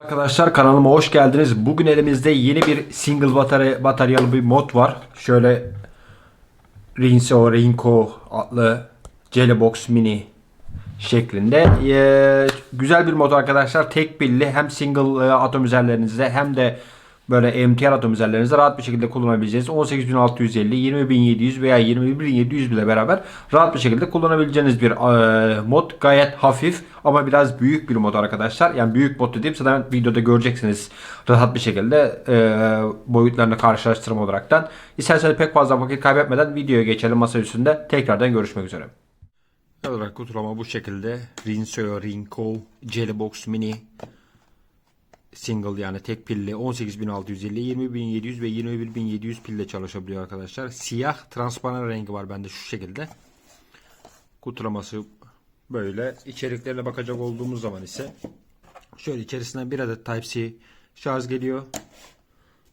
Arkadaşlar kanalıma hoş geldiniz. Bugün elimizde yeni bir single batarya, bataryalı bir mod var. Şöyle Rinso Rinko adlı Jellybox Mini şeklinde. Ee, güzel bir mod arkadaşlar. Tek pilli hem single e, atom üzerlerinizde hem de böyle MTR atom üzerlerinizde rahat bir şekilde kullanabileceğiniz 18650, 20700 veya 21700 ile beraber rahat bir şekilde kullanabileceğiniz bir e, mod. Gayet hafif ama biraz büyük bir mod arkadaşlar. Yani büyük mod dediğim zaten videoda göreceksiniz rahat bir şekilde e, boyutlarını karşılaştırma olaraktan. İsterseniz pek fazla vakit kaybetmeden videoya geçelim masa üstünde. Tekrardan görüşmek üzere. Evet kutlama bu şekilde. Rinso Rinko Jellybox Mini single yani tek pilli 18650, 20700 ve 21700 pille çalışabiliyor arkadaşlar. Siyah transparan rengi var bende şu şekilde. Kutulaması böyle. İçeriklerine bakacak olduğumuz zaman ise şöyle içerisinden bir adet Type-C şarj geliyor.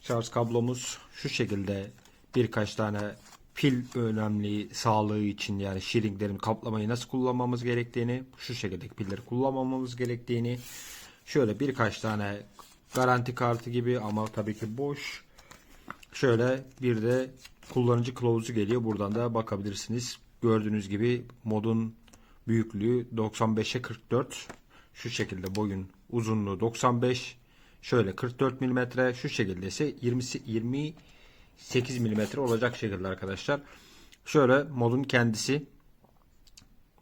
Şarj kablomuz şu şekilde birkaç tane pil önemli sağlığı için yani şiringlerin kaplamayı nasıl kullanmamız gerektiğini şu şekilde pilleri kullanmamamız gerektiğini şöyle birkaç tane garanti kartı gibi ama tabii ki boş. Şöyle bir de kullanıcı kılavuzu geliyor. Buradan da bakabilirsiniz. Gördüğünüz gibi modun büyüklüğü 95'e 44 şu şekilde boyun uzunluğu 95 şöyle 44 mm şu şekilde ise 20 20 8 mm olacak şekilde arkadaşlar. Şöyle modun kendisi.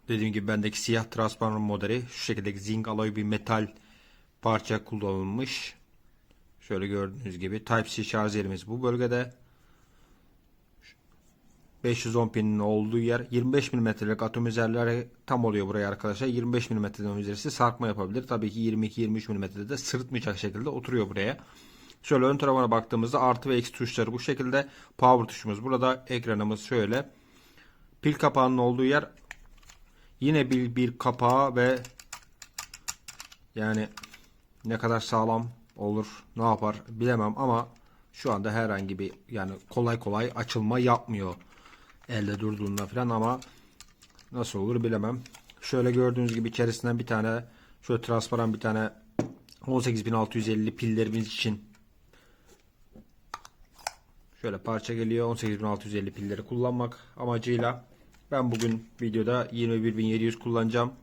Dediğim gibi bendeki siyah transparan modeli. Şu şekilde zinc alloy bir metal parça kullanılmış. Şöyle gördüğünüz gibi Type-C şarj yerimiz bu bölgede. 510 pinin olduğu yer 25 mm'lik atomizerleri tam oluyor buraya arkadaşlar. 25 mm'den üzerisi sarkma yapabilir. Tabii ki 22-23 mm'de de sırıtmayacak şekilde oturuyor buraya. Şöyle ön tarafına baktığımızda artı ve eksi tuşları bu şekilde. Power tuşumuz burada. Ekranımız şöyle. Pil kapağının olduğu yer yine bir, bir kapağı ve yani ne kadar sağlam olur ne yapar bilemem ama şu anda herhangi bir yani kolay kolay açılma yapmıyor elde durduğunda falan ama nasıl olur bilemem. Şöyle gördüğünüz gibi içerisinden bir tane şöyle transparan bir tane 18650 pillerimiz için Şöyle parça geliyor. 18650 pilleri kullanmak amacıyla. Ben bugün videoda 21700 kullanacağım.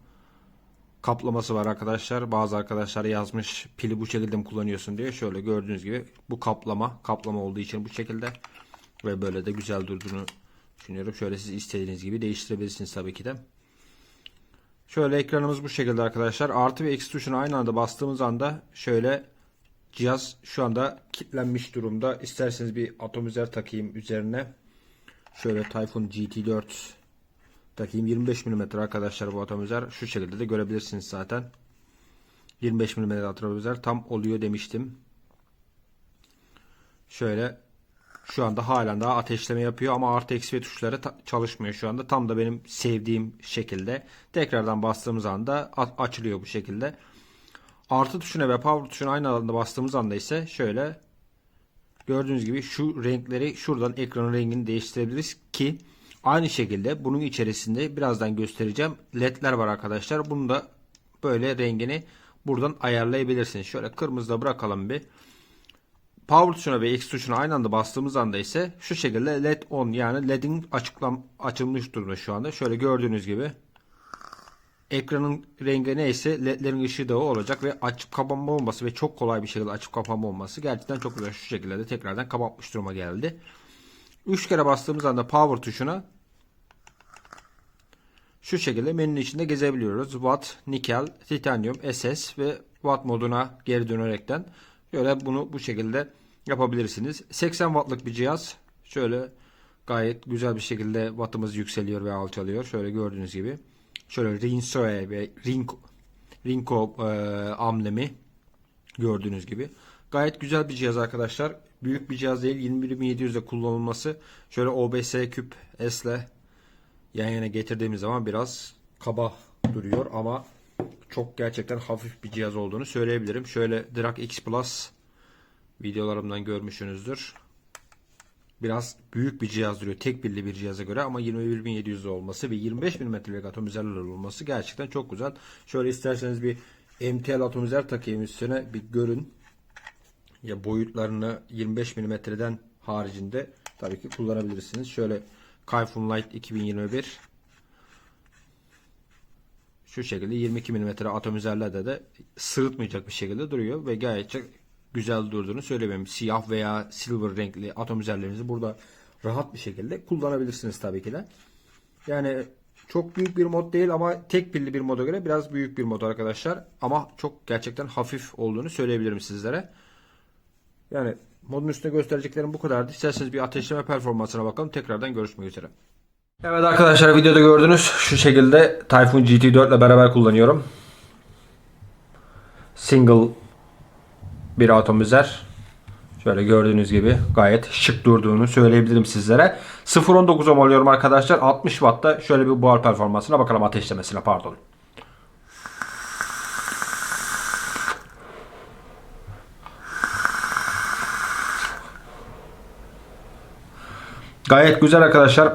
Kaplaması var arkadaşlar. Bazı arkadaşlar yazmış pili bu şekilde mi kullanıyorsun diye. Şöyle gördüğünüz gibi bu kaplama. Kaplama olduğu için bu şekilde. Ve böyle de güzel durduğunu düşünüyorum. Şöyle siz istediğiniz gibi değiştirebilirsiniz tabii ki de. Şöyle ekranımız bu şekilde arkadaşlar. Artı ve eksi tuşuna aynı anda bastığımız anda şöyle Cihaz şu anda kilitlenmiş durumda. İsterseniz bir atomizer takayım üzerine. Şöyle Typhoon GT4 takayım. 25 mm arkadaşlar bu atomizer. Şu şekilde de görebilirsiniz zaten. 25 mm atomizer tam oluyor demiştim. Şöyle şu anda halen daha ateşleme yapıyor ama artı eksi ve tuşları çalışmıyor şu anda. Tam da benim sevdiğim şekilde. Tekrardan bastığımız anda açılıyor bu şekilde. Artı tuşuna ve power tuşuna aynı anda bastığımız anda ise şöyle gördüğünüz gibi şu renkleri şuradan ekranın rengini değiştirebiliriz ki aynı şekilde bunun içerisinde birazdan göstereceğim ledler var arkadaşlar. Bunu da böyle rengini buradan ayarlayabilirsiniz. Şöyle kırmızıda bırakalım bir. Power tuşuna ve X tuşuna aynı anda bastığımız anda ise şu şekilde led on yani ledin açıklam açılmış durumda şu anda. Şöyle gördüğünüz gibi ekranın rengi neyse ledlerin ışığı da o olacak ve açıp kapanma olması ve çok kolay bir şekilde açıp kapanma olması gerçekten çok güzel şu şekilde de tekrardan kapatmış duruma geldi. 3 kere bastığımız anda power tuşuna şu şekilde menünün içinde gezebiliyoruz. Watt, nikel, titanyum, SS ve watt moduna geri dönerekten şöyle bunu bu şekilde yapabilirsiniz. 80 wattlık bir cihaz. Şöyle gayet güzel bir şekilde wattımız yükseliyor ve alçalıyor. Şöyle gördüğünüz gibi şöyle Rinsoe ve Rinko, Rinko e, amblemi gördüğünüz gibi. Gayet güzel bir cihaz arkadaşlar. Büyük bir cihaz değil. 21700'de kullanılması. Şöyle OBS küp S ile yan yana getirdiğimiz zaman biraz kaba duruyor ama çok gerçekten hafif bir cihaz olduğunu söyleyebilirim. Şöyle Drak X Plus videolarımdan görmüşsünüzdür. biraz büyük bir cihaz duruyor. Tek pilli bir cihaza göre ama 21700 olması ve 25 mm'lik atomizerler olması gerçekten çok güzel. Şöyle isterseniz bir MTL atomizer takayım üstüne bir görün. Ya boyutlarını 25 mm'den haricinde tabii ki kullanabilirsiniz. Şöyle Kayfun Light 2021 şu şekilde 22 mm atomizerlerde de sırıtmayacak bir şekilde duruyor ve gayet güzel durduğunu söylemem. Siyah veya silver renkli atomizerlerinizi burada rahat bir şekilde kullanabilirsiniz tabii ki de. Yani çok büyük bir mod değil ama tek pilli bir moda göre biraz büyük bir mod arkadaşlar. Ama çok gerçekten hafif olduğunu söyleyebilirim sizlere. Yani modun üstünde göstereceklerim bu kadardı. İsterseniz bir ateşleme performansına bakalım. Tekrardan görüşmek üzere. Evet arkadaşlar videoda gördünüz şu şekilde Typhoon GT4 ile beraber kullanıyorum. Single bir atomizer. Şöyle gördüğünüz gibi gayet şık durduğunu söyleyebilirim sizlere. 0.19 ohm alıyorum arkadaşlar. 60 Watt'ta şöyle bir buhar performansına bakalım ateşlemesine pardon. Gayet güzel arkadaşlar.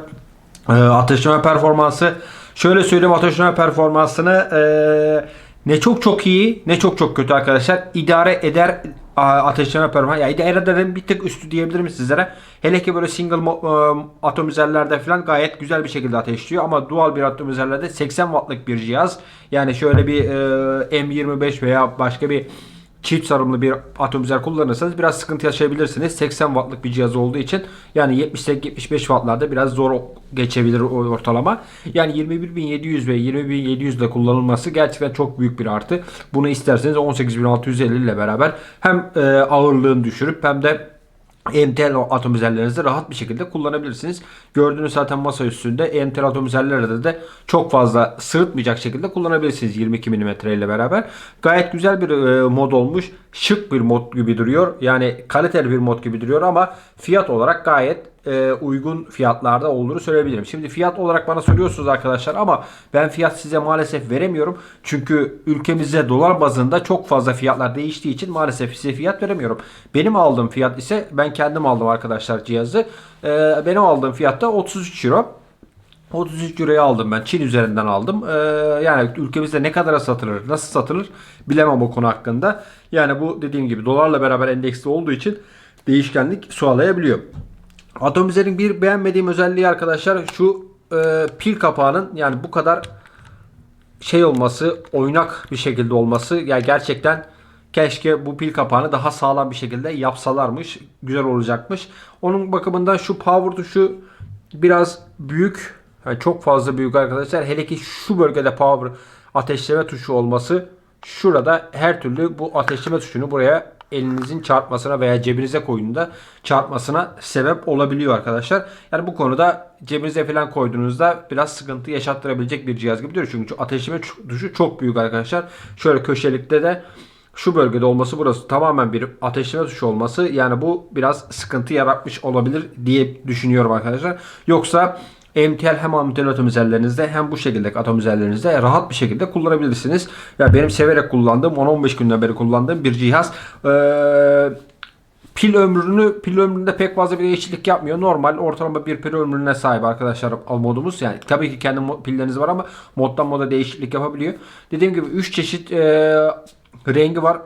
Ee, ateşleme performansı. Şöyle söyleyeyim ateşleme performansını ee, ne çok çok iyi ne çok çok kötü arkadaşlar. İdare eder ateşleme performansı. Ya idare ederim bir tık üstü diyebilirim sizlere. Hele ki böyle single e, atomizerlerde falan gayet güzel bir şekilde ateşliyor. Ama dual bir atomizerlerde 80 wattlık bir cihaz. Yani şöyle bir e, M25 veya başka bir çift sarımlı bir atomizer kullanırsanız biraz sıkıntı yaşayabilirsiniz. 80 wattlık bir cihaz olduğu için yani 70-75 wattlarda biraz zor geçebilir ortalama. Yani 21700 ve 20700 ile kullanılması gerçekten çok büyük bir artı. Bunu isterseniz 18650 ile beraber hem e, ağırlığını düşürüp hem de MTL atomizerlerinizi rahat bir şekilde kullanabilirsiniz. Gördüğünüz zaten masa üstünde MTL atomizerlerde de çok fazla sırıtmayacak şekilde kullanabilirsiniz 22 mm ile beraber. Gayet güzel bir e, mod olmuş. Şık bir mod gibi duruyor. Yani kaliteli bir mod gibi duruyor ama fiyat olarak gayet e, uygun fiyatlarda olduğunu söyleyebilirim. Şimdi fiyat olarak bana soruyorsunuz arkadaşlar ama ben fiyat size maalesef veremiyorum. Çünkü ülkemizde dolar bazında çok fazla fiyatlar değiştiği için maalesef size fiyat veremiyorum. Benim aldığım fiyat ise ben kendim aldım arkadaşlar cihazı. E, benim aldığım fiyat da 33 euro. 33 euroya aldım ben. Çin üzerinden aldım. Ee, yani ülkemizde ne kadara satılır, nasıl satılır bilemem o konu hakkında. Yani bu dediğim gibi dolarla beraber endeksli olduğu için değişkenlik sağlayabiliyor. Atomizer'in bir beğenmediğim özelliği arkadaşlar şu e, pil kapağının yani bu kadar şey olması, oynak bir şekilde olması ya gerçekten keşke bu pil kapağını daha sağlam bir şekilde yapsalarmış. Güzel olacakmış. Onun bakımından şu power tuşu biraz büyük. Yani çok fazla büyük arkadaşlar. Hele ki şu bölgede power ateşleme tuşu olması şurada her türlü bu ateşleme tuşunu buraya elinizin çarpmasına veya cebinize koyduğunda çarpmasına sebep olabiliyor arkadaşlar. Yani bu konuda cebinize falan koyduğunuzda biraz sıkıntı yaşattırabilecek bir cihaz gibi duruyor. Çünkü ateşleme tuşu çok büyük arkadaşlar. Şöyle köşelikte de şu bölgede olması burası tamamen bir ateşleme tuşu olması yani bu biraz sıkıntı yaratmış olabilir diye düşünüyorum arkadaşlar. Yoksa MTL hem MTL atomizerlerinizde hem bu şekilde atomizerlerinizde rahat bir şekilde kullanabilirsiniz. Ya benim severek kullandığım 10-15 günden beri kullandığım bir cihaz. Ee, pil ömrünü pil ömründe pek fazla bir değişiklik yapmıyor. Normal ortalama bir pil ömrüne sahip arkadaşlar modumuz. Yani tabii ki kendi pilleriniz var ama moddan moda değişiklik yapabiliyor. Dediğim gibi 3 çeşit e, rengi var.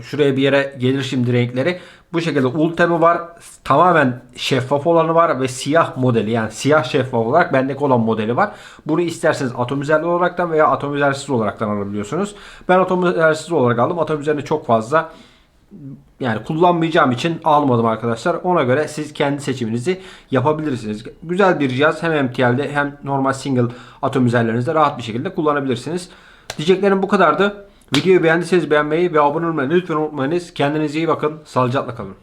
Şuraya bir yere gelir şimdi renkleri. Bu şekilde ultemi var. Tamamen şeffaf olanı var ve siyah modeli yani siyah şeffaf olarak bendeki olan modeli var. Bunu isterseniz atomizerli olaraktan veya atomizersiz olaraktan alabiliyorsunuz. Ben atomizersiz olarak aldım. Atomizerli çok fazla yani kullanmayacağım için almadım arkadaşlar. Ona göre siz kendi seçiminizi yapabilirsiniz. Güzel bir cihaz hem MTL'de hem normal single atomizerlerinizde rahat bir şekilde kullanabilirsiniz. Diyeceklerim bu kadardı. Videoyu beğendiyseniz beğenmeyi ve abone olmayı lütfen unutmayınız. Kendinize iyi bakın. Sağlıcakla kalın.